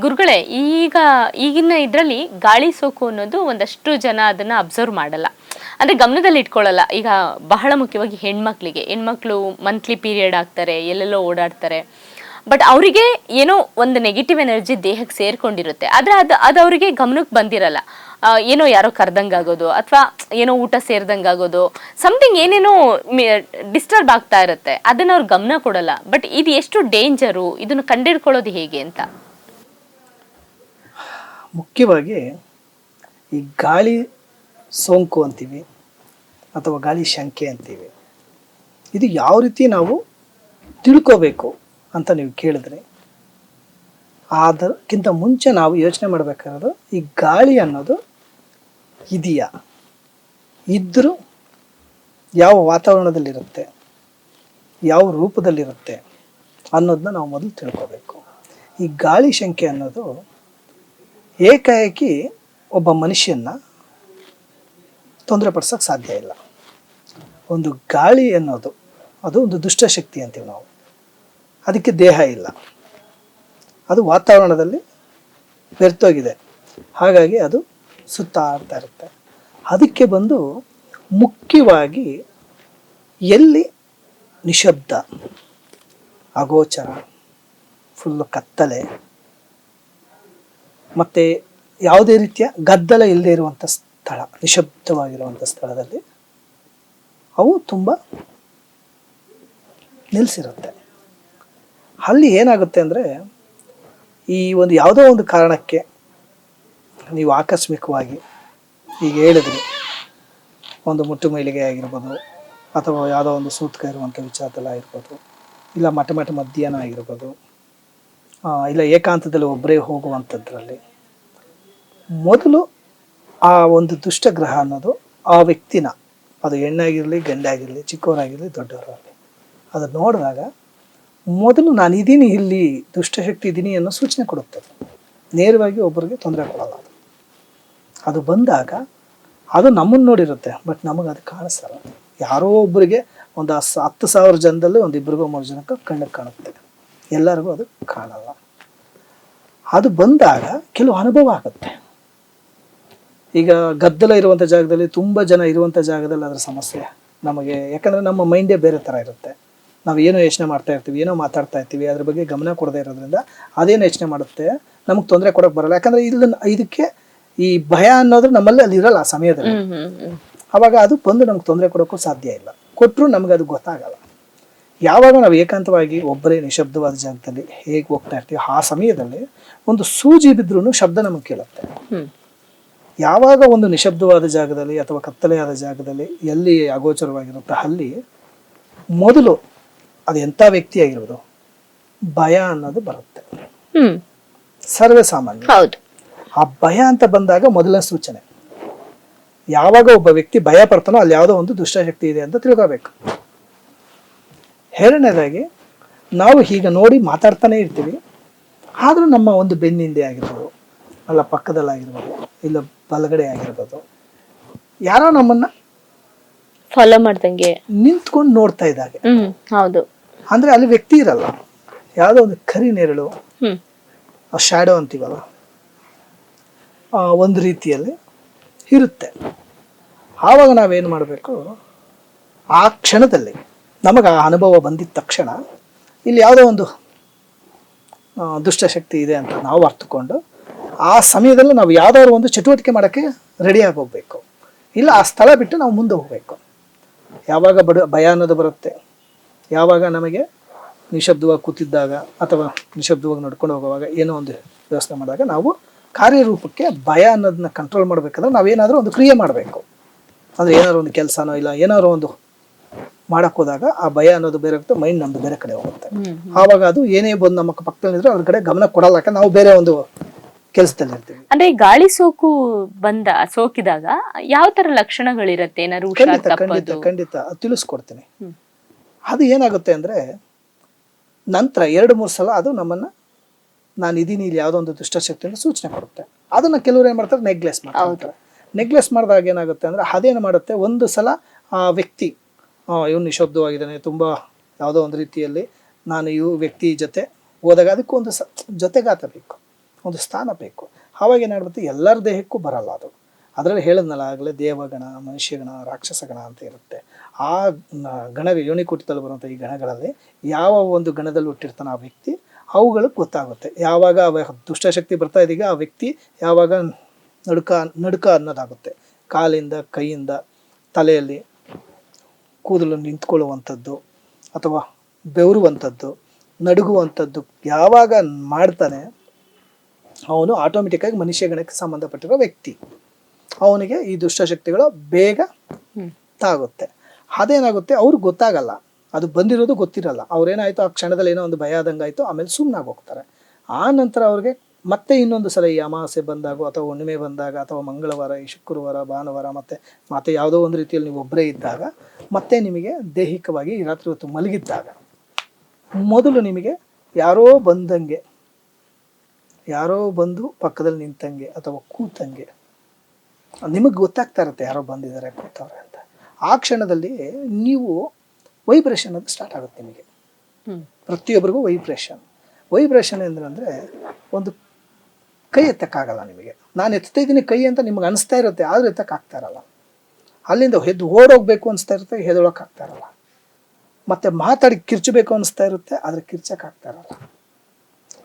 ಗುರುಗಳೇ, ಈಗ, ಈಗಿನ ಇದರಲ್ಲಿ ಗಾಳಿ ಸೋಕು ಅನ್ನೋದು ಒಂದಷ್ಟು ಜನ ಅದನ್ನ ಅಬ್ಸರ್ವ್ ಮಾಡಲ್ಲ. ಅಂದ್ರೆ ಗಮನದಲ್ಲಿ ಇಟ್ಕೊಳ್ಳಲ್ಲ. ಈಗ ಬಹಳ ಮುಖ್ಯವಾಗಿ ಹೆಣ್ಮಕ್ಳಿಗೆ. ಹೆಣ್ಮಕ್ಳು ಮಂತ್ಲಿ ಪೀರಿಯಡ್ ಆಗ್ತಾರೆ, ಎಲ್ಲೆಲ್ಲೋ ಓಡಾಡ್ತಾರೆ. ಬಟ್ ಅವರಿಗೆ ಏನೋ ಒಂದು ನೆಗೆಟಿವ್ ಎನರ್ಜಿ ದೇಹಕ್ಕೆ ಸೇರ್ಕೊಂಡಿರುತ್ತೆ. ಆದ್ರೆ ಅದು ಅದು ಅವರಿಗೆ ಗಮನಕ್ಕೆ ಬಂದಿರಲ್ಲ. ಏನೋ ಯಾರೋ ಕರ್ದಂಗಾಗೋದು, ಅಥವಾ ಏನೋ ಊಟ ಸೇರ್ದಂಗಾಗೋದು ಸಮಥಿಂಗ್ ಏನೇನೋ ಡಿಸ್ಟರ್ಬ್ ಆಗ್ತಾ ಇರುತ್ತೆ. ಅದನ್ನ ಅವ್ರು ಗಮನ ಕೊಡಲ್ಲ. ಬಟ್ ಇದು ಎಷ್ಟು ಡೇಂಜರು ಇದನ್ನು ಕಂಡಿಡ್ಕೊಳ್ಳೋದು ಹೇಗೆ ಅಂತ? ಮುಖ್ಯವಾಗಿ ಈ ಗಾಳಿ ಸೋಂಕು ಅಂತೀವಿ ಅಥವಾ ಗಾಳಿ ಶಂಕೆ ಅಂತೀವಿ. ಇದು ಯಾವ ರೀತಿ ನಾವು ತಿಳ್ಕೋಬೇಕು ಅಂತ ನೀವು ಕೇಳಿದ್ರೆ, ಅದಕ್ಕಿಂತ ಮುಂಚೆ ನಾವು ಯೋಚನೆ ಮಾಡಬೇಕಾದ್ರೆ ಈ ಗಾಳಿ ಅನ್ನೋದು ಇದೆಯಾ? ಇದ್ದರೂ ಯಾವ ವಾತಾವರಣದಲ್ಲಿರುತ್ತೆ? ಯಾವ ರೂಪದಲ್ಲಿರುತ್ತೆ ಅನ್ನೋದನ್ನ ನಾವು ಮೊದಲು ತಿಳ್ಕೋಬೇಕು. ಈ ಗಾಳಿ ಶಂಕೆ ಅನ್ನೋದು ಏಕಾಏಕಿ ಒಬ್ಬ ಮನುಷ್ಯನ ತೊಂದರೆ ಪಡಿಸೋಕ್ಕೆ ಸಾಧ್ಯ ಇಲ್ಲ. ಒಂದು ಗಾಳಿ ಅನ್ನೋದು, ಅದು ಒಂದು ದುಷ್ಟಶಕ್ತಿ ಅಂತೀವಿ ನಾವು. ಅದಕ್ಕೆ ದೇಹ ಇಲ್ಲ. ಅದು ವಾತಾವರಣದಲ್ಲಿ ಬೆರ್ತೋಗಿದೆ ಹಾಗಾಗಿ ಅದು ಸುತ್ತಾಡ್ತಾ ಇರುತ್ತೆ. ಅದಕ್ಕೆ ಬಂದು ಮುಖ್ಯವಾಗಿ ಎಲ್ಲಿ ನಿಶಬ್ದ, ಅಗೋಚರ ಫುಲ್ಲು ಕತ್ತಲೆ ಮತ್ತು ಯಾವುದೇ ರೀತಿಯ ಗದ್ದಲ ಇಲ್ಲದೆ ಇರುವಂಥ ಸ್ಥಳ ನಿಶಬ್ದವಾಗಿರುವಂಥ ಸ್ಥಳದಲ್ಲಿ ಅವು ತುಂಬ ನಿಲ್ಲಿಸಿರುತ್ತೆ ಅಲ್ಲಿ ಏನಾಗುತ್ತೆ ಅಂದರೆ ಈ ಒಂದು ಯಾವುದೋ ಒಂದು ಕಾರಣಕ್ಕೆ ನೀವು ಆಕಸ್ಮಿಕವಾಗಿ ಈಗ ಹೇಳಿದ್ರಿ, ಒಂದು ಮುಟ್ಟು ಮೈಲಿಗೆ ಆಗಿರ್ಬೋದು ಅಥವಾ ಯಾವುದೋ ಒಂದು ಸೂತ್ಕ ಇರುವಂಥ ವಿಚಾರದಲ್ಲಿ ಆಗಿರ್ಬೋದು, ಇಲ್ಲ ಮಠ ಮಠ ಮಧ್ಯಾಹ್ನ ಆಗಿರ್ಬೋದು ಇಲ್ಲ, ಏಕಾಂತದಲ್ಲಿ ಒಬ್ಬರೇ ಹೋಗುವಂಥದ್ರಲ್ಲಿ. ಮೊದಲು ಆ ಒಂದು ದುಷ್ಟಗ್ರಹ ಅನ್ನೋದು ಆ ವ್ಯಕ್ತಿನ, ಅದು ಹೆಣ್ಣಾಗಿರಲಿ, ಗಂಡಾಗಿರಲಿ ಚಿಕ್ಕವರಾಗಿರಲಿ ದೊಡ್ಡವರಾಗಲಿ. ಅದು ನೋಡಿದಾಗ ಮೊದಲು ನಾನು ಇದ್ದೀನಿ ಇಲ್ಲಿ ದುಷ್ಟಶಕ್ತಿ ಇದ್ದೀನಿ ಅನ್ನೋ ಸೂಚನೆ ಕೊಡುತ್ತೆ. ನೇರವಾಗಿ ಒಬ್ಬರಿಗೆ ತೊಂದರೆ ಕೊಡಲ್ಲ. ಅದು ಅದು ಬಂದಾಗ ಅದು ನಮ್ಮನ್ನು ನೋಡಿರುತ್ತೆ, ಬಟ್ ನಮಗೆ ಅದು ಕಾಣಿಸಲ್ಲ. ಯಾರೋ ಒಬ್ಬರಿಗೆ ಒಂದು ಹತ್ತು ಸಾವಿರ ಜನದಲ್ಲಿ ಒಂದು ಇಬ್ಬರಿಗೋ ಮೂರು ಜನಕ್ಕೆ ಕಣ್ಣಿಗೆ ಕಾಣುತ್ತೆ. ಎಲ್ಲರಿಗೂ ಅದು ಕಾಣಲ್ಲ ಅದು ಬಂದಾಗ ಕೆಲವು ಅನುಭವ ಆಗುತ್ತೆ. ಈಗ ಗದ್ದಲ ಇರುವಂಥ ಜಾಗದಲ್ಲಿ ತುಂಬ ಜನ ಇರುವಂಥ ಜಾಗದಲ್ಲಿ ಅದರ ಸಮಸ್ಯೆ ನಮಗೆ. ಯಾಕಂದರೆ ನಮ್ಮ ಮೈಂಡೇ ಬೇರೆ ಥರ ಇರುತ್ತೆ. ನಾವು ಏನೋ ಯೋಚನೆ ಮಾಡ್ತಾ ಇರ್ತೀವಿ ಏನೋ ಮಾತಾಡ್ತಾ ಇರ್ತೀವಿ ಅದ್ರ ಬಗ್ಗೆ ಗಮನ ಕೊಡದೇ ಇರೋದ್ರಿಂದ ಅದೇನು ಯೋಚನೆ ಮಾಡುತ್ತೆ ನಮಗೆ ತೊಂದರೆ ಕೊಡೋಕೆ ಬರಲ್ಲ. ಯಾಕಂದರೆ ಇಲ್ಲಿ ಇದಕ್ಕೆ ಈ ಭಯ ಅನ್ನೋದು ನಮ್ಮಲ್ಲಿ ಅಲ್ಲಿ ಇರಲ್ಲ ಆ ಸಮಯದಲ್ಲಿ. ಅವಾಗ ಅದು ಬಂದು ನಮ್ಗೆ ತೊಂದರೆ ಕೊಡೋಕ್ಕೂ ಸಾಧ್ಯ ಇಲ್ಲ. ಕೊಟ್ಟರು ನಮಗೆ ಅದು ಗೊತ್ತಾಗಲ್ಲ. ಯಾವಾಗ ನಾವು ಏಕಾಂತವಾಗಿ ಒಬ್ಬರೇ ನಿಶಬ್ದವಾದ ಜಾಗದಲ್ಲಿ ಹೇಗೆ ಹೋಗ್ತಾ ಇರ್ತೀವಿ ಆ ಸಮಯದಲ್ಲಿ ಒಂದು ಸೂಜಿ ಬಿದ್ರೂ ಶಬ್ದ ನಮಗೆ ಕೇಳುತ್ತೆ. ಯಾವಾಗ ಒಂದು ನಿಶಬ್ದವಾದ ಜಾಗದಲ್ಲಿ ಅಥವಾ ಕತ್ತಲೆಯಾದ ಜಾಗದಲ್ಲಿ ಎಲ್ಲಿ ಅಗೋಚರವಾಗಿರುತ್ತೋ ಅಲ್ಲಿ ಮೊದಲು ಅದು ಎಂಥ ವ್ಯಕ್ತಿ ಆಗಿರ್ಬೋದು ಭಯ ಅನ್ನೋದು ಬರುತ್ತೆ. ಸರ್ವೇ ಸಾಮಾನ್ಯ. ಆ ಭಯ ಅಂತ ಬಂದಾಗ ಮೊದಲನೇ ಸೂಚನೆ. ಯಾವಾಗ ಒಬ್ಬ ವ್ಯಕ್ತಿ ಭಯ ಪಡ್ತಾನೋ ಅಲ್ಲಿ ಯಾವುದೋ ಒಂದು ದುಷ್ಟಶಕ್ತಿ ಇದೆ ಅಂತ ತಿಳ್ಕೋಬೇಕು. ಎರಡನೇದಾಗಿ ನಾವು ಹೀಗೆ ನೋಡಿ ಮಾತಾಡ್ತಾನೆ ಇರ್ತೀವಿ. ಆದರೂ ನಮ್ಮ ಒಂದು ಬೆನ್ನಿಂದೆ ಆಗಿರ್ಬೋದು ಅಲ್ಲ ಪಕ್ಕದಲ್ಲಾಗಿರ್ಬೋದು ಇಲ್ಲ ಬಲಗಡೆ ಆಗಿರ್ಬೋದು ಯಾರೋ ನಮ್ಮನ್ನ ಫಾಲೋ ಮಾಡ್ದಂಗೆ. ನಿಂತ್ಕೊಂಡು ನೋಡ್ತಾ ಇದ್ದಾಗೆ. ಹ್ಮ್ ಹೌದು. ಅಂದ್ರೆ ಅಲ್ಲಿ ವ್ಯಕ್ತಿ ಇರಲ್ಲ. ಯಾವುದೋ ಒಂದು ಕರಿ ನೆರಳು ಹ್ಮ್. ಆ ಶ್ಯಾಡೋ ಅಂತೀವಲ್ಲ ಆ, ಒಂದು ರೀತಿಯಲ್ಲಿ ಇರುತ್ತೆ. ಆವಾಗ ನಾವೇನು ಮಾಡಬೇಕು? ಆ ಕ್ಷಣದಲ್ಲಿ ನಮಗೆ ಆ ಅನುಭವ ಬಂದಿದ್ದ ತಕ್ಷಣ ಇಲ್ಲಿ ಯಾವುದೋ ಒಂದು ದುಷ್ಟಶಕ್ತಿ ಇದೆ ಅಂತ ನಾವು ಅರ್ಥಕೊಂಡು ಆ ಸಮಯದಲ್ಲಿ ನಾವು ಯಾವ್ದಾದ್ರು ಒಂದು ಚಟುವಟಿಕೆ ಮಾಡೋಕ್ಕೆ ರೆಡಿಯಾಗಿ ಹೋಗಬೇಕು. ಇಲ್ಲ, ಆ ಸ್ಥಳ ಬಿಟ್ಟು ನಾವು ಮುಂದೆ ಹೋಗಬೇಕು. ಯಾವಾಗ ಬಡ, ಭಯ ಅನ್ನೋದು ಬರುತ್ತೆ. ಯಾವಾಗ ನಮಗೆ ನಿಶಬ್ದವಾಗಿ ಕೂತಿದ್ದಾಗ ಅಥವಾ ನಿಶಬ್ದವಾಗಿ ನಡ್ಕೊಂಡು ಹೋಗುವಾಗ ಏನೋ ಒಂದು ವ್ಯವಸ್ಥೆ ಮಾಡಿದಾಗ ನಾವು ಕಾರ್ಯರೂಪಕ್ಕೆ ಭಯ ಅನ್ನೋದನ್ನ ಕಂಟ್ರೋಲ್ ಮಾಡಬೇಕಾದ್ರೆ ನಾವೇನಾದರೂ ಒಂದು ಕ್ರಿಯೆ ಮಾಡಬೇಕು. ಅಂದರೆ ಏನಾದ್ರು ಒಂದು ಕೆಲಸನೋ ಇಲ್ಲ, ಏನಾದ್ರು ಒಂದು ಮಾಡಕ್ ಹೋದಾಗ ಆ ಭಯ ಅನ್ನೋದು ಬೇರೆ ಹೋಗುತ್ತೆ ಮೈಂಡ್ ನಮ್ದು ಬೇರೆ ಕಡೆ ಹೋಗುತ್ತೆ. ಆವಾಗ ಅದು ಏನೇ ಬಂದು ನಮ್ಮ ಪಕ್ಕದಲ್ಲಿದ್ರೆ ಅವ್ರ ಕಡೆ ಗಮನ ಕೊಡಲ್ಲ ಯಾಕಂದ್ರೆ ನಾವು ಬೇರೆ ಒಂದು ಕೆಲಸದಲ್ಲಿ ಇರ್ತೀವಿ. ಅಂದ್ರೆ ಗಾಳಿ ಸೋಕು ಬಂದ ಸೋಕಿದಾಗ ಯಾವ ತರ ಲಕ್ಷಣಗಳಿರತ್ತೆ? ಏನಾದ್ರು ಖಂಡಿತ ಖಂಡಿತ ಖಂಡಿತ. ತಿಳಿಸ್ಕೊಡ್ತೀನಿ. ಅದು ಏನಾಗುತ್ತೆ ಅಂದ್ರೆ ನಂತರ ಎರಡು ಮೂರು ಸಲ ಅದು ನಮ್ಮನ್ನ ನಾನು ಇದೀನಿ ಇಲ್ಲಿ ಯಾವುದೋ ಒಂದು ದುಷ್ಟಶಕ್ತಿಯಿಂದ ಸೂಚನೆ ಕೊಡುತ್ತೆ. ಅದನ್ನ ಕೆಲವರು ಏನ್ ಮಾಡ್ತಾರೆ? ನೆಗ್ಲೆಸ್ ಮಾಡ್ತಾರೆ. ನೆಗ್ಲೆಸ್ ಮಾಡಿದಾಗ ಏನಾಗುತ್ತೆ ಅಂದ್ರೆ ಅದೇನು ಮಾಡುತ್ತೆ? ಒಂದು ಸಲ ಆ ವ್ಯಕ್ತಿ ಇವನು ನಿಶಬ್ದವಾಗಿದ್ದಾನೆ ತುಂಬ ಯಾವುದೋ ಒಂದು ರೀತಿಯಲ್ಲಿ. ನಾನು ಇವು ವ್ಯಕ್ತಿ ಜೊತೆ ಹೋದಾಗ ಅದಕ್ಕೂ ಒಂದು ಸ, ಜೊತೆಗಾತ ಬೇಕು, ಒಂದು ಸ್ಥಾನ ಬೇಕು. ಆವಾಗ ಏನಾಗ್ಬಿಡುತ್ತೆ ಎಲ್ಲರ ದೇಹಕ್ಕೂ ಬರಲ್ಲ ಅದು. ಅದರಲ್ಲಿ ಹೇಳಿದ್ನಲ್ಲ, ಆಗಲೇ ದೇವಗಣ, ಮನುಷ್ಯಗಣ, ರಾಕ್ಷಸಗಣ ಅಂತ ಇರುತ್ತೆ. ಆ ಗಣ ಯೋನಿಕೂಟದಲ್ಲಿ ಬರುವಂಥ ಈ ಗಣಗಳಲ್ಲಿ ಯಾವ ಒಂದು ಗಣದಲ್ಲಿ ಹುಟ್ಟಿರ್ತಾನೆ ಆ ವ್ಯಕ್ತಿ, ಅವುಗಳಿಗೆ ಗೊತ್ತಾಗುತ್ತೆ. ಯಾವಾಗ ದುಷ್ಟಶಕ್ತಿ ಬರ್ತಾ ಇದೀಗ ಆ ವ್ಯಕ್ತಿ ಯಾವಾಗ ನಡುಕ ನಡುಕ ಅನ್ನೋದಾಗುತ್ತೆ. ಕಾಲಿಂದ, ಕೈಯಿಂದ, ತಲೆಯಲ್ಲಿ ಕೂದಲು ನಿಂತ್ಕೊಳ್ಳುವಂಥದ್ದು ಅಥವಾ ಬೆವರುವಂಥದ್ದು ನಡುಗುವಂಥದ್ದು ಯಾವಾಗ ಮಾಡ್ತಾನೆ ಅವನು ಆಟೋಮೆಟಿಕ್ಕಾಗಿ ಮನುಷ್ಯ ಗಣಕ್ಕೆ ಸಂಬಂಧಪಟ್ಟಿರೋ ವ್ಯಕ್ತಿ. ಅವನಿಗೆ ಈ ದುಷ್ಟಶಕ್ತಿಗಳು ಬೇಗ. ತಾಗುತ್ತೆ. ಅದೇನಾಗುತ್ತೆ? ಅವ್ರಿಗೆ ಗೊತ್ತಾಗಲ್ಲ. ಅದು ಬಂದಿರೋದು ಗೊತ್ತಿರಲ್ಲ. ಅವ್ರೇನಾಯ್ತು? ಆ ಕ್ಷಣದಲ್ಲಿ ಏನೋ ಒಂದು ಭಯ ಆದಂಗಾಯ್ತು. ಆಮೇಲೆ ಸುಮ್ಮನಾಗಿ ಹೋಗ್ತಾರೆ. ಆ ನಂತರ ಅವ್ರಿಗೆ ಮತ್ತೆ ಇನ್ನೊಂದು ಸಲ ಈ ಅಮಾವಾಸ್ಯೆ ಬಂದಾಗ ಅಥವಾ ಹುಣ್ಣಿಮೆ ಬಂದಾಗ ಅಥವಾ ಮಂಗಳವಾರ ಈ ಶುಕ್ರವಾರ ಭಾನುವಾರ ಮತ್ತೆ ಮತ್ತೆ ಯಾವುದೋ ಒಂದು ರೀತಿಯಲ್ಲಿ ನೀವು ಒಬ್ಬರೇ ಇದ್ದಾಗ ಮತ್ತೆ ನಿಮಗೆ ದೈಹಿಕವಾಗಿ ರಾತ್ರಿ ಹೊತ್ತು ಮಲಗಿದ್ದಾಗ ಮೊದಲು ನಿಮಗೆ ಯಾರೋ ಬಂದಂಗೆ ಯಾರೋ ಬಂದು ಪಕ್ಕದಲ್ಲಿ ನಿಂತಂಗೆ ಅಥವಾ ಕೂತಂಗೆ ನಿಮಗೆ ಗೊತ್ತಾಗ್ತಾ ಇರುತ್ತೆ ಯಾರೋ ಬಂದಿದ್ದಾರೆ ಕೂತವ್ರೆ ಅಂತ. ಆ ಕ್ಷಣದಲ್ಲಿ ನೀವು ವೈಬ್ರೇಷನ್ ಅದು ಸ್ಟಾರ್ಟ್ ಆಗುತ್ತೆ ನಿಮಗೆ. ಪ್ರತಿಯೊಬ್ಬರಿಗೂ ವೈಬ್ರೇಷನ್. ವೈಬ್ರೇಷನ್ ಅಂದರೆ ಒಂದು ಕೈ ಎತ್ತಕ್ಕಾಗಲ್ಲ ನಿಮಗೆ. ನಾನು ಎತ್ತಾ ಇದ್ದೀನಿ ಕೈ ಅಂತ ನಿಮ್ಗೆ ಅನಿಸ್ತಾ ಇರುತ್ತೆ ಆದರೂ ಎತ್ತಕ್ಕಾಗ್ತಾ ಇರಲ್ಲ. ಅಲ್ಲಿಂದ ಎದ್ದು ಓಡೋಗ್ಬೇಕು ಅನಿಸ್ತಾ ಇರುತ್ತೆ ಹೆದೊಳಕ್ಕೆ ಆಗ್ತಾ ಇರಲ್ಲ. ಮತ್ತೆ ಮಾತಾಡಿ ಕಿರ್ಚಬೇಕು ಅನಿಸ್ತಾ ಇರುತ್ತೆ ಆದರೆ ಕಿರ್ಚಕ್ಕಾಗ್ತಾ ಇರಲ್ಲ.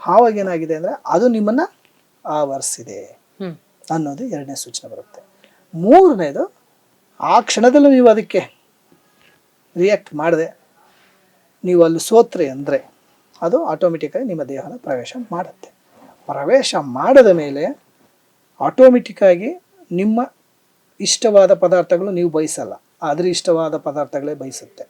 ಆವಾಗ ಏನಾಗಿದೆ ಅಂದರೆ ಅದು ನಿಮ್ಮನ್ನು ಆವರಿಸಿದೆ ಅನ್ನೋದು ಎರಡನೇ ಸೂಚನೆ ಬರುತ್ತೆ. ಮೂರನೇದು ಆ ಕ್ಷಣದಲ್ಲೂ ನೀವು ಅದಕ್ಕೆ ರಿಯಾಕ್ಟ್ ಮಾಡಿದೆ. ನೀವು ಅಲ್ಲಿ ಸೋತ್ರೆ ಅಂದರೆ ಅದು ಆಟೋಮೆಟಿಕ್ಕಾಗಿ ನಿಮ್ಮ ದೇಹನ ಪ್ರವೇಶ ಮಾಡುತ್ತೆ. ಪ್ರವೇಶ ಮಾಡದ ಮೇಲೆ ಆಟೋಮೆಟಿಕ್ಕಾಗಿ ನಿಮ್ಮ ಇಷ್ಟವಾದ ಪದಾರ್ಥಗಳು ನೀವು ಬಯಸಲ್ಲ. ಆದರೆ ಇಷ್ಟವಾದ ಪದಾರ್ಥಗಳೇ ಬಯಸುತ್ತೆ.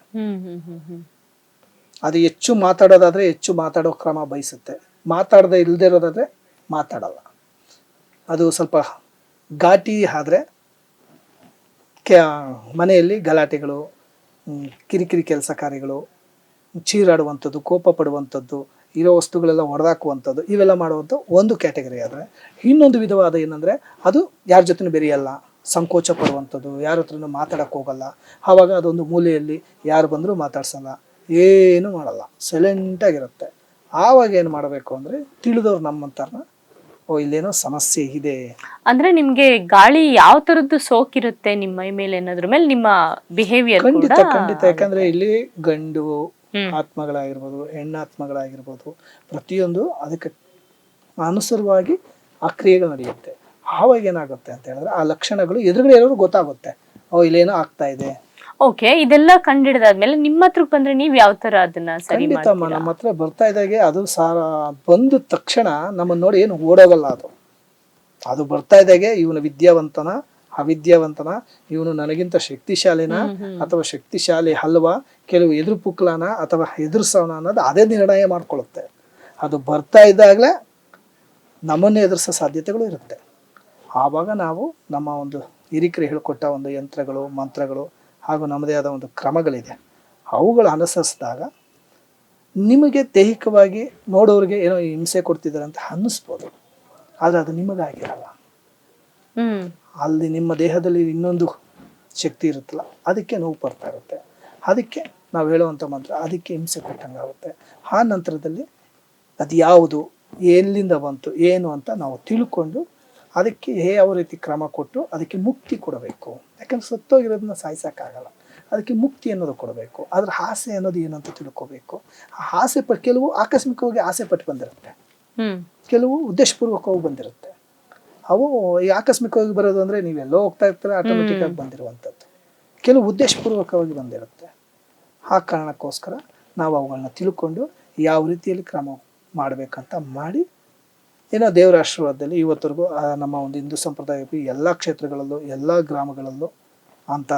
ಅದು ಹೆಚ್ಚು ಮಾತಾಡೋದಾದರೆ ಹೆಚ್ಚು ಮಾತಾಡೋ ಕ್ರಮ ಬಯಸುತ್ತೆ. ಮಾತಾಡದೆ ಇಲ್ಲದೆ ಇರೋದಾದರೆ ಮಾತಾಡಲ್ಲ. ಅದು ಸ್ವಲ್ಪ ಘಾಟಿ ಆದರೆ ಮನೆಯಲ್ಲಿ ಗಲಾಟೆಗಳು ಕಿರಿಕಿರಿ ಕೆಲಸ ಕಾರ್ಯಗಳು ಚೀರಾಡುವಂಥದ್ದು ಕೋಪ ಪಡುವಂಥದ್ದು ಇರೋ ವಸ್ತುಗಳೆಲ್ಲ ಹೊಡೆದಾಕುವಂಥದ್ದು ಇವೆಲ್ಲ ಮಾಡುವಂಥ ಒಂದು ಕ್ಯಾಟಗರಿ ಆದರೆ ಇನ್ನೊಂದು ವಿಧವಾದ ಏನಂದರೆ ಅದು ಯಾರ ಜೊತೆ ಬೆರೆಯಲ್ಲ. ಸಂಕೋಚ ಪಡುವಂಥದ್ದು ಯಾರ ಹತ್ರನೂ ಮಾತಾಡೋಕ್ಕೆ ಹೋಗಲ್ಲ. ಆವಾಗ ಅದೊಂದು ಮೂಲೆಯಲ್ಲಿ ಯಾರು ಬಂದರೂ ಮಾತಾಡ್ಸಲ್ಲ. ಏನು ಮಾಡಲ್ಲ. ಸೈಲೆಂಟಾಗಿರುತ್ತೆ ಆವಾಗ ಏನು ಮಾಡಬೇಕು ಅಂದರೆ ತಿಳಿದವ್ರು ನಮ್ಮಂತಾರನ್ನ ಓ ಇಲ್ಲೇನೋ ಸಮಸ್ಯೆ ಇದೆ. ಅಂದ್ರೆ ನಿಮ್ಗೆ ಗಾಳಿ ಯಾವ ತರದ್ದು ಸೋಕಿರುತ್ತೆ ನಿಮ್ಮ ಮೈ ಮೇಲೆ ಅನ್ನೋದ್ರ ಮೇಲೆ ನಿಮ್ಮ ಬಿಹೇವಿಯರ್ ಖಂಡಿತ ಖಂಡಿತ. ಯಾಕಂದ್ರೆ ಇಲ್ಲಿ ಗಂಡು. ಆತ್ಮಗಳಾಗಿರ್ಬೋದು ಹೆಣ್ಣಾತ್ಮಗಳಾಗಿರ್ಬೋದು ಪ್ರತಿಯೊಂದು ಅದಕ್ಕೆ ಅನುಸಾರವಾಗಿ ಆ ಕ್ರಿಯೆಗಳು ನಡೆಯುತ್ತೆ. ಆವಾಗ ಏನಾಗುತ್ತೆ ಅಂತ ಹೇಳಿದ್ರೆ ಆ ಲಕ್ಷಣಗಳು ಎದುರುಗಡೆ ಇರೋರು ಗೊತ್ತಾಗುತ್ತೆ. ಓ ಇಲ್ಲೇನೋ ಆಗ್ತಾ ಇದೆ. ಓಕೆ ಇದೆಲ್ಲ ಕಂಡಿಡಿದಾದ್ಮೇಲೆ ನಿಮ್ಮ ಹತ್ರಕ್ಕೆ ಬಂದ್ರೆ ನೀವ್ ಯಾವ ತರ ಅದನ್ನ ಸರಿ ಖಂಡಿತ ಮಾಡ್ತೀರಾ? ನಮ್ಮ ಹತ್ರ ಬರ್ತಾ ಇದ್ದಾಗೆ ಅದು ಸಾರ ಬಂದ ತಕ್ಷಣ ನಮ್ಮನ್ನ ನೋಡಿ ಏನು ಓಡೋಗಲ್ಲ ಅದು. ಅದು ಬರ್ತಾ ಇದ್ದಾಗೆ ಇವನ ವಿದ್ಯಾವಂತನ ಅವಿದ್ಯಾವಂತನ ಇವನು ನನಗಿಂತ ಶಕ್ತಿಶಾಲಿನ ಅಥವಾ ಶಕ್ತಿಶಾಲಿ ಅಲ್ವಾ ಕೆಲವು ಎದುರು ಪುಕ್ಲನ ಅಥವಾ ಎದುರಿಸೋಣ ಅನ್ನೋದು ಅದೇ ನಿರ್ಣಯ ಮಾಡ್ಕೊಳ್ಳುತ್ತೆ ಅದು ಬರ್ತಾ ಇದ್ದಾಗಲೇ ನಮ್ಮನ್ನು ಎದುರಿಸೋ ಸಾಧ್ಯತೆಗಳು ಇರುತ್ತೆ. ಆವಾಗ ನಾವು ನಮ್ಮ ಒಂದು ಹಿರಿಕರು ಹೇಳಿಕೊಟ್ಟ ಒಂದು ಯಂತ್ರಗಳು ಮಂತ್ರಗಳು ಹಾಗೂ ನಮ್ಮದೇ ಆದ ಒಂದು ಕ್ರಮಗಳಿದೆ. ಅವುಗಳು ಅನುಸರಿಸಿದಾಗ ನಿಮಗೆ ದೈಹಿಕವಾಗಿ ನೋಡೋರಿಗೆ ಏನೋ ಹಿಂಸೆ ಕೊಡ್ತಿದ್ದಾರೆ ಅಂತ ಅನ್ನಿಸ್ಬೋದು. ಆದರೆ ಅದು ನಿಮಗಾಗಿರಲ್ಲ. ಅಲ್ಲಿ ನಿಮ್ಮ ದೇಹದಲ್ಲಿ ಇನ್ನೊಂದು ಶಕ್ತಿ ಇರುತ್ತಲ್ಲ ಅದಕ್ಕೆ ನೋವು ಬರ್ತಾ ಇರುತ್ತೆ. ಅದಕ್ಕೆ ನಾವು ಹೇಳುವಂಥ ಮಂತ್ರ ಅದಕ್ಕೆ ಹಿಂಸೆ ಕೊಟ್ಟಂಗಾಗುತ್ತೆ ಆ ನಂತರದಲ್ಲಿ ಅದು ಯಾವುದು ಎಲ್ಲಿಂದ ಬಂತು ಏನು ಅಂತ ನಾವು ತಿಳ್ಕೊಂಡು ಅದಕ್ಕೆ ಯಾವ ರೀತಿ ಕ್ರಮ ಕೊಟ್ಟು ಅದಕ್ಕೆ ಮುಕ್ತಿ ಕೊಡಬೇಕು. ಯಾಕಂದ್ರೆ ಸತ್ತೋಗಿರೋದನ್ನ ಸಾಯಿಸೋಕ್ಕಾಗಲ್ಲ. ಅದಕ್ಕೆ ಮುಕ್ತಿ ಅನ್ನೋದು ಕೊಡಬೇಕು. ಅದ್ರ ಆಸೆ ಅನ್ನೋದು ಏನು ಅಂತ ತಿಳ್ಕೋಬೇಕು. ಆ ಆಸೆ ಪಟ್ಟು ಕೆಲವು ಆಕಸ್ಮಿಕವಾಗಿ ಆಸೆ ಪಟ್ಟು ಬಂದಿರುತ್ತೆ. ಕೆಲವು ಉದ್ದೇಶಪೂರ್ವಕವಾಗಿ ಬಂದಿರುತ್ತೆ. ಅವು ಈ ಆಕಸ್ಮಿಕವಾಗಿ ಬರೋದು ಅಂದರೆ ನೀವೆಲ್ಲೋ ಹೋಗ್ತಾ ಇರ್ತೀರ ಆಟೋಮೆಟಿಕ್ ಆಗಿ ಬಂದಿರುವಂಥದ್ದು. ಕೆಲವು ಉದ್ದೇಶಪೂರ್ವಕವಾಗಿ ಬಂದಿರುತ್ತೆ. ಆ ಕಾರಣಕ್ಕೋಸ್ಕರ ನಾವು ಅವುಗಳನ್ನ ತಿಳ್ಕೊಂಡು ಯಾವ ರೀತಿಯಲ್ಲಿ ಕ್ರಮ ಮಾಡಬೇಕಂತ ಮಾಡಿ ಏನೋ ದೇವರ ಆಶೀರ್ವಾದದಲ್ಲಿ ಇವತ್ತರೆಗೂ ನಮ್ಮ ಒಂದು ಹಿಂದೂ ಸಂಪ್ರದಾಯಕ್ಕೆ ಎಲ್ಲ ಕ್ಷೇತ್ರಗಳಲ್ಲೂ ಎಲ್ಲ ಗ್ರಾಮಗಳಲ್ಲೂ ಅಂಥ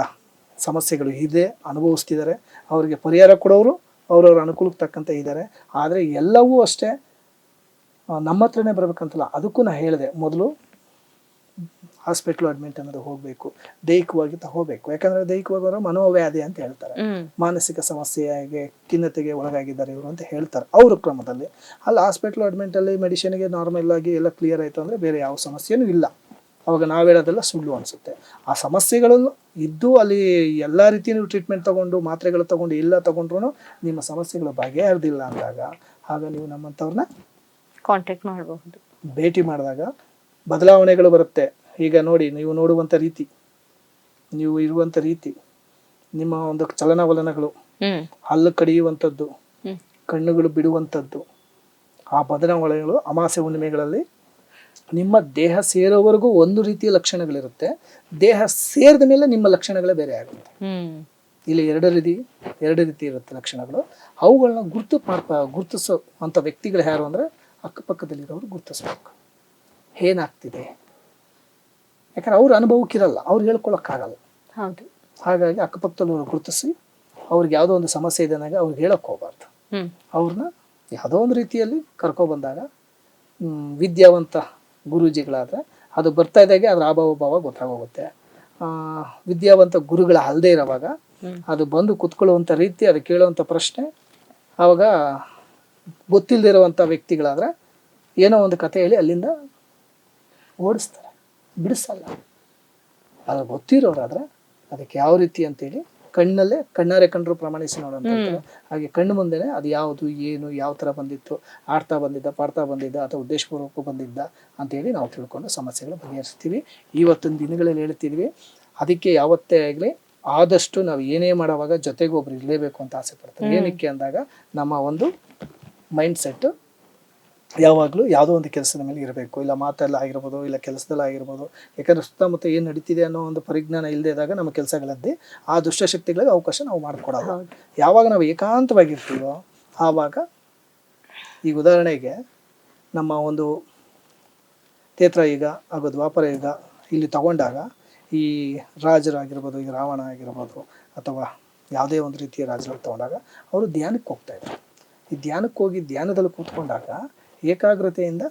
ಸಮಸ್ಯೆಗಳು ಇದೆ ಅನುಭವಿಸ್ತಿದ್ದಾರೆ. ಅವರಿಗೆ ಪರಿಹಾರ ಕೊಡೋರು ಅವ್ರವ್ರ ಅನುಕೂಲಕ್ಕೆ ತಕ್ಕಂತೆ ಇದ್ದಾರೆ. ಆದರೆ ಎಲ್ಲವೂ ಅಷ್ಟೇ ನಮ್ಮ ಹತ್ರನೇ ಬರಬೇಕಂತಲ್ಲ. ಅದಕ್ಕೂ ನಾ ಹೇಳಿದೆ. ಮೊದಲು ಹಾಸ್ಪಿಟ್ಲು ಅಡ್ಮಿಟ್ ಅನ್ನೋದು ಹೋಗಬೇಕು. ದೈಹಿಕವಾಗಿ ತಗೋಬೇಕು ಯಾಕಂದ್ರೆ ದೈಹಿಕವಾಗಿ ಅವರು ಮನೋವ್ಯಾಧಿ ಅಂತ ಹೇಳ್ತಾರೆ. ಮಾನಸಿಕ ಸಮಸ್ಯೆಗೆ ಖಿನ್ನತೆಗೆ ಒಳಗಾಗಿದ್ದಾರೆ ಇವರು ಅಂತ ಹೇಳ್ತಾರೆ ಅವ್ರ ಕ್ರಮದಲ್ಲಿ. ಅಲ್ಲಿ ಹಾಸ್ಪಿಟ್ಲು ಅಡ್ಮಿಂಟಲ್ಲಿ ಮೆಡಿಷನ್ಗೆ ನಾರ್ಮಲ್ ಆಗಿ ಎಲ್ಲ ಕ್ಲಿಯರ್ ಆಯ್ತು ಅಂದ್ರೆ ಬೇರೆ ಯಾವ ಸಮಸ್ಯೆನೂ ಇಲ್ಲ. ಅವಾಗ ನಾವು ಹೇಳೋದೆಲ್ಲ ಸುಳ್ಳು ಅನಿಸುತ್ತೆ. ಆ ಸಮಸ್ಯೆಗಳು ಇದ್ದು ಅಲ್ಲಿ ಎಲ್ಲ ರೀತಿಯೂ ಟ್ರೀಟ್ಮೆಂಟ್ ತಗೊಂಡು ಮಾತ್ರೆಗಳು ತಗೊಂಡು ಎಲ್ಲ ತೊಗೊಂಡ್ರು ನಿಮ್ಮ ಸಮಸ್ಯೆಗಳು ಬಗೆಹರಿದಿಲ್ಲ ಅಂದಾಗ ಆಗ ನೀವು ನಮ್ಮಂಥವ್ರನ್ನ ಕಾಂಟ್ಯಾಕ್ಟ್ ಮಾಡಬಹುದು. ಭೇಟಿ ಮಾಡಿದಾಗ ಬದಲಾವಣೆಗಳು ಬರುತ್ತೆ. ಈಗ ನೋಡಿ ನೀವು ನೋಡುವಂಥ ರೀತಿ ನೀವು ಇರುವಂಥ ರೀತಿ ನಿಮ್ಮ ಒಂದು ಚಲನವಲನಗಳು ಹಲ್ಲು ಕಡಿಯುವಂಥದ್ದು ಕಣ್ಣುಗಳು ಬಿಡುವಂಥದ್ದು ಆ ಬದಲಾವಣೆಗಳು ಅಮಾಸೆ ಹುಣ್ಣಿಮೆಗಳಲ್ಲಿ ನಿಮ್ಮ ದೇಹ ಸೇರೋವರೆಗೂ ಒಂದು ರೀತಿಯ ಲಕ್ಷಣಗಳಿರುತ್ತೆ. ದೇಹ ಸೇರಿದ ಮೇಲೆ ನಿಮ್ಮ ಲಕ್ಷಣಗಳೇ ಬೇರೆ ಆಗುತ್ತೆ. ಇಲ್ಲಿ ಎರಡು ರೀತಿ ಎರಡು ರೀತಿ ಇರುತ್ತೆ ಲಕ್ಷಣಗಳು. ಅವುಗಳನ್ನ ಗುರುತು ಗುರುತಿಸೋ ಅಂಥ ವ್ಯಕ್ತಿಗಳು ಯಾರು ಅಂದರೆ ಅಕ್ಕಪಕ್ಕದಲ್ಲಿರೋರು ಗುರುತಿಸ್ಬೇಕು. ಏನಾಗ್ತಿದೆ ಯಾಕಂದ್ರೆ ಅವ್ರ ಅನುಭವಕ್ಕಿರಲ್ಲ ಅವ್ರು ಹೇಳ್ಕೊಳಕ್ಕಾಗಲ್ಲ. ಹೌದು. ಹಾಗಾಗಿ ಅಕ್ಕಪಕ್ಕದಲ್ಲಿರೋರು ಗುರುತಿಸಿ ಅವ್ರಿಗೆ ಯಾವುದೋ ಒಂದು ಸಮಸ್ಯೆ ಇದೆ ಅನ್ನೋಂಗೆ ಅವ್ರಿಗೆ ಹೇಳಕ್ ಹೋಗ್ಬಾರ್ದು. ಅವ್ರನ್ನ ಯಾವುದೋ ಒಂದು ರೀತಿಯಲ್ಲಿ ಕರ್ಕೊಬಂದಾಗ ಬಂದಾಗ ವಿದ್ಯಾವಂತ ಗುರುಜಿಗಳಾದ್ರೆ ಅದು ಬರ್ತಾ ಇದ್ದಾಗೆ ಅದ್ರ ಆಭಾವ ಭಾವ ಗೊತ್ತಾಗೋಗುತ್ತೆ. ಆ, ವಿದ್ಯಾವಂತ ಗುರುಗಳ ಅಲ್ಲದೆ ಇರೋವಾಗ ಅದು ಬಂದು ಕುತ್ಕೊಳ್ಳುವಂಥ ರೀತಿ ಅದು ಕೇಳುವಂಥ ಪ್ರಶ್ನೆ ಆವಾಗ ಗೊತ್ತಿಲ್ಲದಿರುವಂಥ ವ್ಯಕ್ತಿಗಳಾದ್ರೆ ವ್ಯಕ್ತಿಗಳಾದರೆ ಏನೋ ಒಂದು ಕತೆ ಹೇಳಿ ಅಲ್ಲಿಂದ ಓಡಿಸ್ತಾರೆ. ಬಿಡಿಸಲ್ಲ. ಅದು ಗೊತ್ತಿರೋರಾದ್ರೆ ಅದಕ್ಕೆ ಯಾವ ರೀತಿ ಅಂತೇಳಿ ಕಣ್ಣಲ್ಲೇ ಕಣ್ಣಾರೆ ಕಂಡ್ರು ಪ್ರಮಾಣಿಸಿ ನೋಡೋಣ. ಹಾಗೆ ಕಣ್ಣು ಮುಂದೆನೆ ಅದು ಯಾವುದು ಏನು ಯಾವ ಥರ ಬಂದಿತ್ತು ಆಡ್ತಾ ಬಂದಿದ್ದ ಪಾಡ್ತಾ ಬಂದಿದ್ದ ಅಥವಾ ಉದ್ದೇಶಪೂರ್ವಕ ಬಂದಿದ್ದ ಅಂತೇಳಿ ನಾವು ತಿಳ್ಕೊಂಡು ಸಮಸ್ಯೆಗಳು ಬಗೆಹರಿಸ್ತೀವಿ. ಇವತ್ತಿನ ದಿನಗಳಲ್ಲಿ ಹೇಳ್ತಿದ್ವಿ ಅದಕ್ಕೆ ಯಾವತ್ತೇ ಆಗಲಿ ಆದಷ್ಟು ನಾವು ಏನೇ ಮಾಡೋವಾಗ ಜೊತೆಗೆ ಒಬ್ರು ಇರಲೇಬೇಕು ಅಂತ ಆಸೆ ಪಡ್ತಾರೆ ಏನಕ್ಕೆ ಅಂದಾಗ ನಮ್ಮ ಒಂದು ಮೈಂಡ್ ಸೆಟ್ ಯಾವಾಗಲೂ ಯಾವುದೋ ಒಂದು ಕೆಲಸದ ಮೇಲೆ ಇರಬೇಕು. ಇಲ್ಲ ಮಾತೆಲ್ಲ ಆಗಿರ್ಬೋದು ಇಲ್ಲ ಕೆಲಸದಲ್ಲಿ ಆಗಿರ್ಬೋದು. ಯಾಕಂದ್ರೆ ಸುತ್ತಮುತ್ತ ಏನು ನಡೀತಿದೆ ಅನ್ನೋ ಒಂದು ಪರಿಜ್ಞಾನ ಇಲ್ಲದೆ ಇದ್ದಾಗ ನಮ್ಮ ಕೆಲಸಗಳಲ್ಲಿ ಆ ದುಷ್ಟಶಕ್ತಿಗಳಿಗೆ ಅವಕಾಶ ನಾವು ಮಾಡಿಕೊಡೋದು ಯಾವಾಗ ನಾವು ಏಕಾಂತವಾಗಿರ್ತೀವೋ ಆವಾಗ ಈಗ ಉದಾಹರಣೆಗೆ ನಮ್ಮ ಒಂದು ತೇತ್ರ ಯುಗ ಹಾಗೂ ದ್ವಾಪರ ಯುಗ ಇಲ್ಲಿ ತಗೊಂಡಾಗ ಈ ರಾಜರಾಗಿರ್ಬೋದು ಈಗ ರಾವಣ ಆಗಿರ್ಬೋದು ಅಥವಾ ಯಾವುದೇ ಒಂದು ರೀತಿಯ ರಾಜರು ತಗೊಂಡಾಗ ಅವರು ಧ್ಯಾನಕ್ಕೆ ಹೋಗ್ತಾ ಇದ್ರು. ಈ ಧ್ಯಾನಕ್ಕೆ ಹೋಗಿ ಧ್ಯಾನದಲ್ಲಿ ಕೂತ್ಕೊಂಡಾಗ ಏಕಾಗ್ರತೆಯಿಂದ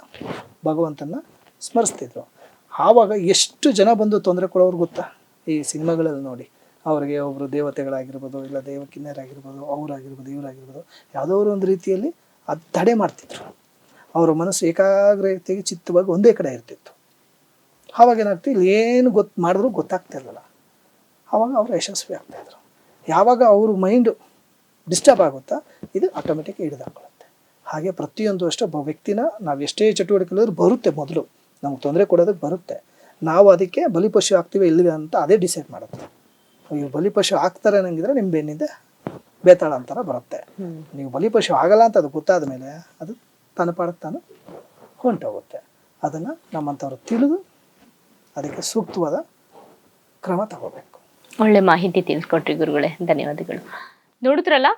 ಭಗವಂತನ ಸ್ಮರಿಸ್ತಿದ್ರು. ಆವಾಗ ಎಷ್ಟು ಜನ ಬಂದು ತೊಂದರೆ ಕೊಡೋರು ಗೊತ್ತಾ? ಈ ಸಿನಿಮಾಗಳಲ್ಲಿ ನೋಡಿ. ಅವರಿಗೆ ಒಬ್ಬರು ದೇವತೆಗಳಾಗಿರ್ಬೋದು, ಇಲ್ಲ ದೇವಕಿನ್ನರಾಗಿರ್ಬೋದು, ಅವರಾಗಿರ್ಬೋದು, ಇವರಾಗಿರ್ಬೋದು, ಯಾವುದೋ ಒಂದು ರೀತಿಯಲ್ಲಿ ಅದು ತಡೆ ಮಾಡ್ತಿದ್ರು. ಅವರ ಮನಸ್ಸು ಏಕಾಗ್ರತೆಗೆ ಚಿತ್ತವಾಗಿ ಒಂದೇ ಕಡೆ ಇರ್ತಿತ್ತು. ಆವಾಗ ಏನಾಗ್ತಿ ಇಲ್ಲಿ ಏನು ಗೊತ್ತು ಮಾಡಿದ್ರು ಗೊತ್ತಾಗ್ತಿರಲಿಲ್ಲ ಆವಾಗ ಅವರು ಯಶಸ್ವಿ ಆಗ್ತಾಯಿದ್ರು ಯಾವಾಗ ಅವ್ರ ಮೈಂಡು ಡಿಸ್ಟರ್ಬ್ ಆಗುತ್ತಾ? ಇದು ಆಟೋಮೆಟಿಕ್ ಹಿಡಿದಾಕೊಳ್ಳುತ್ತೆ ಹಾಗೆ ಪ್ರತಿಯೊಂದು ಅಷ್ಟೇ ಒಬ್ಬ ವ್ಯಕ್ತಿನ ನಾವು ಎಷ್ಟೇ ಚಟುವಟಿಕೆಗಳಿದ್ರು ಬರುತ್ತೆ ಮೊದಲು. ನಮ್ಗೆ ತೊಂದರೆ ಕೊಡೋದಕ್ಕೆ ಬರುತ್ತೆ. ನಾವು ಅದಕ್ಕೆ ಬಲಿಪಶು ಆಗ್ತೀವಿ ಇಲ್ಲವೇ ಅಂತ ಅದೇ ಡಿಸೈಡ್ ಮಾಡುತ್ತೆ. ನೀವು ಬಲಿಪಶು ಆಗ್ತಾರೆ ಅನ್ನಂಗಿದ್ರೆ ನಿಮ್ಮ ಬೆನ್ನಿಂದ ಬೇತಾಳ ಅಂತಾರ ಬರುತ್ತೆ. ನೀವು ಬಲಿಪಶು ಆಗಲ್ಲ ಅಂತ ಅದು ಗೊತ್ತಾದ ಮೇಲೆ ಅದು ತನ್ನ ಪಾಡಕ್ಕೆ ತಾನು ಹೊಂಟೋಗುತ್ತೆ. ಅದನ್ನು ನಮ್ಮಂಥವ್ರು ತಿಳಿದು ಅದಕ್ಕೆ ಸೂಕ್ತವಾದ ಕ್ರಮ ತಗೋಬೇಕು. ಒಳ್ಳೆ ಮಾಹಿತಿ ತಿಳಿಸ್ಕೊಟ್ರಿ ಗುರುಗಳೇ. ಧನ್ಯವಾದಗಳು. ನೋಡಿದ್ರಲ್ಲ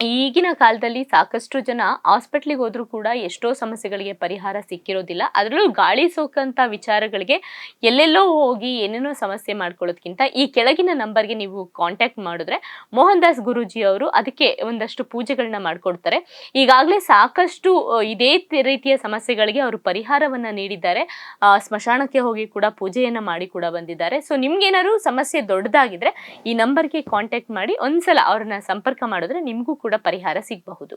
ಈಗಿನ ಕಾಲದಲ್ಲಿ ಸಾಕಷ್ಟು ಜನ ಹಾಸ್ಪಿಟ್ಲಿಗೆ ಹೋದರೂ ಕೂಡ ಎಷ್ಟೋ ಸಮಸ್ಯೆಗಳಿಗೆ ಪರಿಹಾರ ಸಿಕ್ಕಿರೋದಿಲ್ಲ. ಅದರಲ್ಲೂ ಗಾಳಿ ಸೋಕಂತ ವಿಚಾರಗಳಿಗೆ ಎಲ್ಲೆಲ್ಲೋ ಹೋಗಿ ಏನೇನೋ ಸಮಸ್ಯೆ ಮಾಡ್ಕೊಳ್ಳೋದ್ಕಿಂತ ಈ ಕೆಳಗಿನ ನಂಬರ್ಗೆ ನೀವು ಕಾಂಟ್ಯಾಕ್ಟ್ ಮಾಡಿದ್ರೆ ಮೋಹನ್ ದಾಸ್ ಗುರೂಜಿ ಅವರು ಅದಕ್ಕೆ ಒಂದಷ್ಟು ಪೂಜೆಗಳನ್ನ ಮಾಡ್ಕೊಡ್ತಾರೆ. ಈಗಾಗಲೇ ಸಾಕಷ್ಟು ಇದೇ ರೀತಿಯ ಸಮಸ್ಯೆಗಳಿಗೆ ಅವರು ಪರಿಹಾರವನ್ನು ನೀಡಿದ್ದಾರೆ. ಸ್ಮಶಾನಕ್ಕೆ ಹೋಗಿ ಕೂಡ ಪೂಜೆಯನ್ನು ಮಾಡಿ ಕೂಡ ಬಂದಿದ್ದಾರೆ. ಸೊ, ನಿಮ್ಗೇನಾದ್ರು ಸಮಸ್ಯೆ ದೊಡ್ಡದಾಗಿದ್ರೆ ಈ ನಂಬರ್ಗೆ ಕಾಂಟ್ಯಾಕ್ಟ್ ಮಾಡಿ ಒಂದ್ಸಲ ಅವ್ರನ್ನ ಸಂಪರ್ಕ ಮಾಡಿದ್ರೆ ನಿಮಗೂ ಕೂಡ ಪರಿಹಾರ ಸಿಗಬಹುದು.